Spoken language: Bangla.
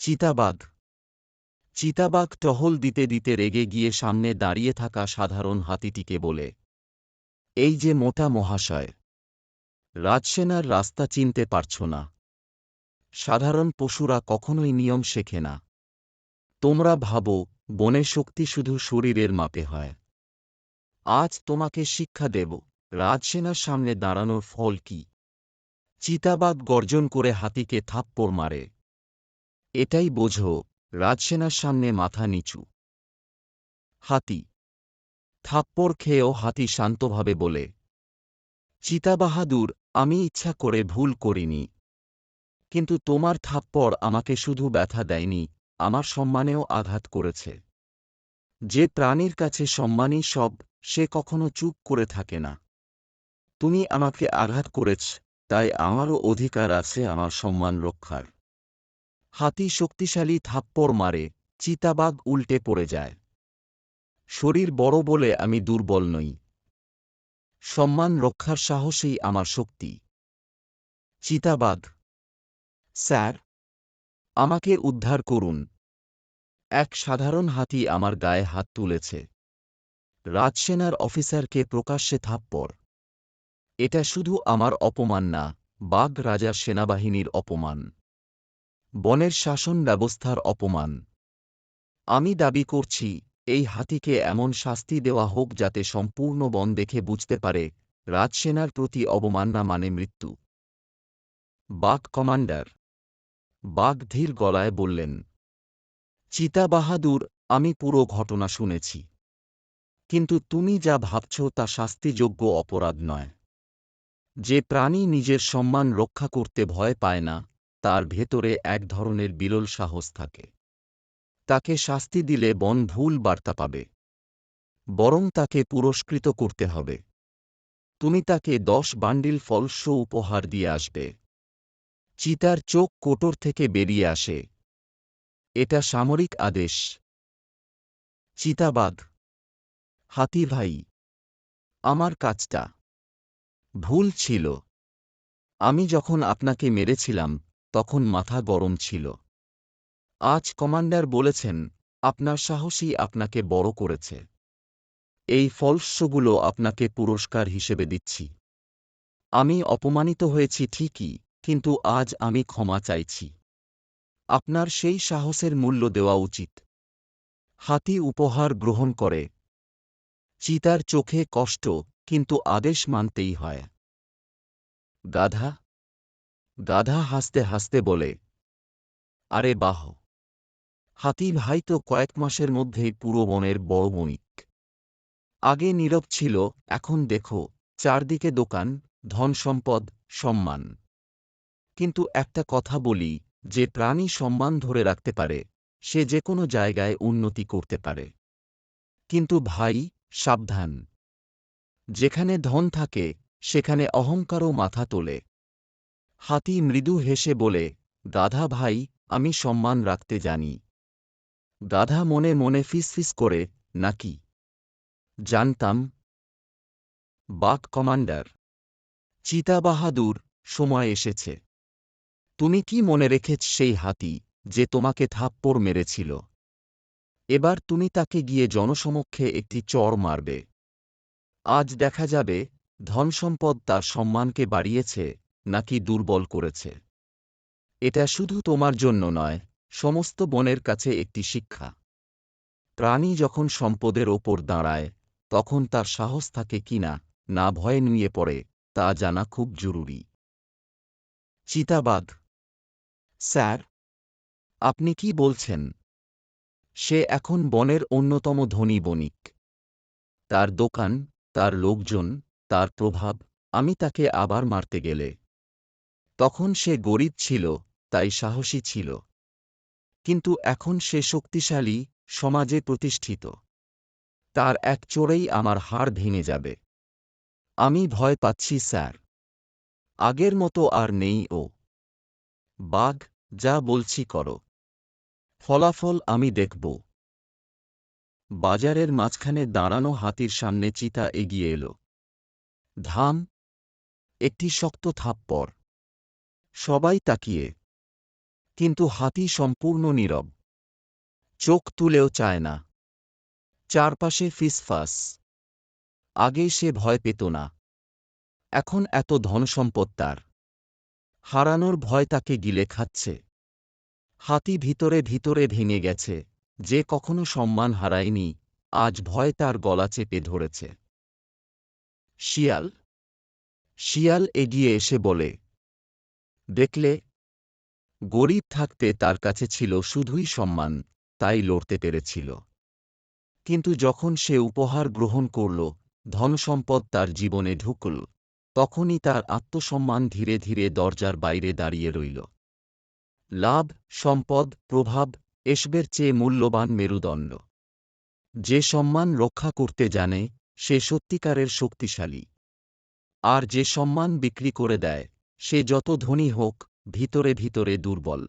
চিতাবাঘ। চিতাবাঘ টহল দিতে দিতে রেগে গিয়ে সামনে দাঁড়িয়ে থাকা সাধারণ হাতিটিকে বলে, এই যে মোটা মহাশয়, রাজসেনার রাস্তা চিনতে পারছ না। সাধারণ পশুরা কখনোই নিয়ম শেখে না। তোমরা ভাবো বনে শক্তি শুধু শরীরের মাপে হয়। আজ তোমাকে শিক্ষা দেব, রাজসেনার সামনে দাঁড়ানোর ফল কি? চিতাবাঘ গর্জন করে হাতিকে থাপ্পড় মারে। এটাই বোঝো, রাজসেনার সামনে মাথা নিচু। হাতি। থাপ্পড় খেয়েও হাতি শান্তভাবে বলে চিতাবাহাদুর আমি ইচ্ছা করে ভুল করিনি। কিন্তু তোমার থাপ্পড় আমাকে শুধু ব্যথা দেয়নি, আমার সম্মানেও আঘাত করেছে। যে প্রাণীর কাছে সম্মানই সব, সে কখনো চুপ করে থাকে না। তুমি আমাকে আঘাত করেছ, তাই আমারও অধিকার আছে আমার সম্মান রক্ষার। হাতি শক্তিশালী থাপ্পড় মারে, চিতাবাঘ উল্টে পড়ে যায়। শরীর বড় বলে আমি দুর্বল নই। সম্মান রক্ষার সাহসেই আমার শক্তি। চিতাবাঘ, স্যার, আমাকে উদ্ধার করুন। এক সাধারণ হাতি আমার গায়ে হাত তুলেছে। রাজসেনার অফিসারকে প্রকাশ্যে থাপ্পড়। এটা শুধু আমার অপমান না, বাঘ রাজার সেনাবাহিনীর অপমান। বনের শাসন ব্যবস্থার অপমান। আমি দাবি করছি, এই হাতিকে এমন শাস্তি দেওয়া হোক যাতে সম্পূর্ণ বন দেখে বুঝতে পারে, রাজসেনার প্রতি অবমাননা মানে মৃত্যু। বাঘ কমান্ডার, বাঘ ধীর গলায় বললেন, চিতা বাহাদুর, আমি পুরো ঘটনা শুনেছি। কিন্তু তুমি যা ভাবছ তা শাস্তিযোগ্য অপরাধ নয়। যে প্রাণী নিজের সম্মান রক্ষা করতে ভয় পায় না তার ভেতরে এক ধরনের বিরল সাহস থাকে। তাকে শাস্তি দিলে বন ভুল বার্তা পাবে। বরং তাকে পুরস্কৃত করতে হবে। তুমি তাকে দশ বান্ডিল ফলস্ব উপহার দিয়ে আসবে। চিতার চোখ কোটর থেকে বেরিয়ে আসে। এটা সামরিক আদেশ। চিতাবাঘ, হাতি ভাই, আমার কাজটা। ভুল ছিল। আমি যখন আপনাকে মেরেছিলাম তখন মাথা গরম ছিল। আজ কমান্ডার বলেছেন, আপনার সাহসই আপনাকে বড় করেছে। এই ফলস্যগুলো আপনাকে পুরস্কার হিসেবে দিচ্ছি। আমি অপমানিত হয়েছি ঠিকই, কিন্তু আজ আমি ক্ষমা চাইছি। আপনার সেই সাহসের মূল্য দেওয়া উচিত। হাতি উপহার গ্রহণ করে। চিতার চোখে কষ্ট, কিন্তু আদেশ মানতেই হয়। গাধা গাধা হাসতে হাসতে বলে, আরে বাহ! হাতি ভাই তো কয়েক মাসের মধ্যেই পুরো বনের বড় বণিক। আগে নীরব ছিল, এখন দেখো, চারদিকে দোকান, ধন সম্পদ, সম্মান। কিন্তু একটা কথা বলি, যে প্রাণী সম্মান ধরে রাখতে পারে, সে যে কোনো জায়গায় উন্নতি করতে পারে। কিন্তু ভাই, সাবধান। যেখানে ধন থাকে, সেখানে অহংকারও মাথা তোলে। হাতি মৃদু হেসে বলে গাধা ভাই, আমি সম্মান রাখতে জানি। গাধা মনে মনে ফিসফিস করে, নাকি? জানতাম। বাক কমান্ডার, চিতা বাহাদুর, সময় এসেছে। তুমি কি মনে রেখেছ সেই হাতি, যে তোমাকে থাপ্পড় মেরেছিল? এবার তুমি তাকে গিয়ে জনসমক্ষে একটি চর মারবে। আজ দেখা যাবে, ধনসম্পদ তার সম্মানকে বাড়িয়েছে নাকি দুর্বল করেছে। এটা শুধু তোমার জন্য নয়, সমস্ত বনের কাছে একটি শিক্ষা। প্রাণী যখন সম্পদের ওপর দাঁড়ায়, তখন তার সাহস থাকে কিনা না ভয়ে নুয়ে পড়ে, তা জানা খুব জরুরি। চিতাবাদ স্যার, আপনি কি বলছেন? সে এখন বনের অন্যতম ধনী বণিক। তার দোকান, তার লোকজন, তার প্রভাব, আমি তাকে আবার মারতে গেলে। তখন সে গরিব ছিল, তাই সাহসী ছিল। কিন্তু এখন সে শক্তিশালী, সমাজে প্রতিষ্ঠিত। তার এক চোরেই আমার হাড় ভেঙে যাবে। আমি ভয় পাচ্ছি, স্যার। আগের মতো আর নেই ও। বাঘ, যা বলছি করো। ফলাফল আমি দেখব। বাজারের মাঝখানে দাঁড়ানো হাতির সামনে চিতা এগিয়ে এলো। ধাম, একটি শক্ত থাপ্পড়। সবাই তাকিয়ে। কিন্তু হাতি সম্পূর্ণ নীরব। চোখ তুলেও চায় না। চারপাশে ফিসফাস। আগে সে ভয় পেত না। এখন এত ধনসম্পদ তার। হারানোর ভয় তাকে গিলে খাচ্ছে। হাতি ভিতরে ভিতরে ভেঙে গেছে। যে কখনো সম্মান হারায়নি, আজ ভয় তার গলা চেপে ধরেছে। শিয়াল? শিয়াল এগিয়ে এসে বলে দেখলে, গরিব থাকতে তার কাছে ছিল শুধুই সম্মান, তাই লড়তে পেরেছিল। কিন্তু যখন সে উপহার গ্রহণ করল, ধনসম্পদ তার জীবনে ঢুকল, তখনই তার আত্মসম্মান ধীরে ধীরে দরজার বাইরে দাঁড়িয়ে রইল। লাভ, সম্পদ, প্রভাব, এসবের চেয়ে মূল্যবান মেরুদণ্ড। যে সম্মান রক্ষা করতে জানে, সে সত্যিকারের শক্তিশালী। আর যে সম্মান বিক্রি করে দেয় সে যত ধনী হোক ভিতরে ভিতরে দুর্বল।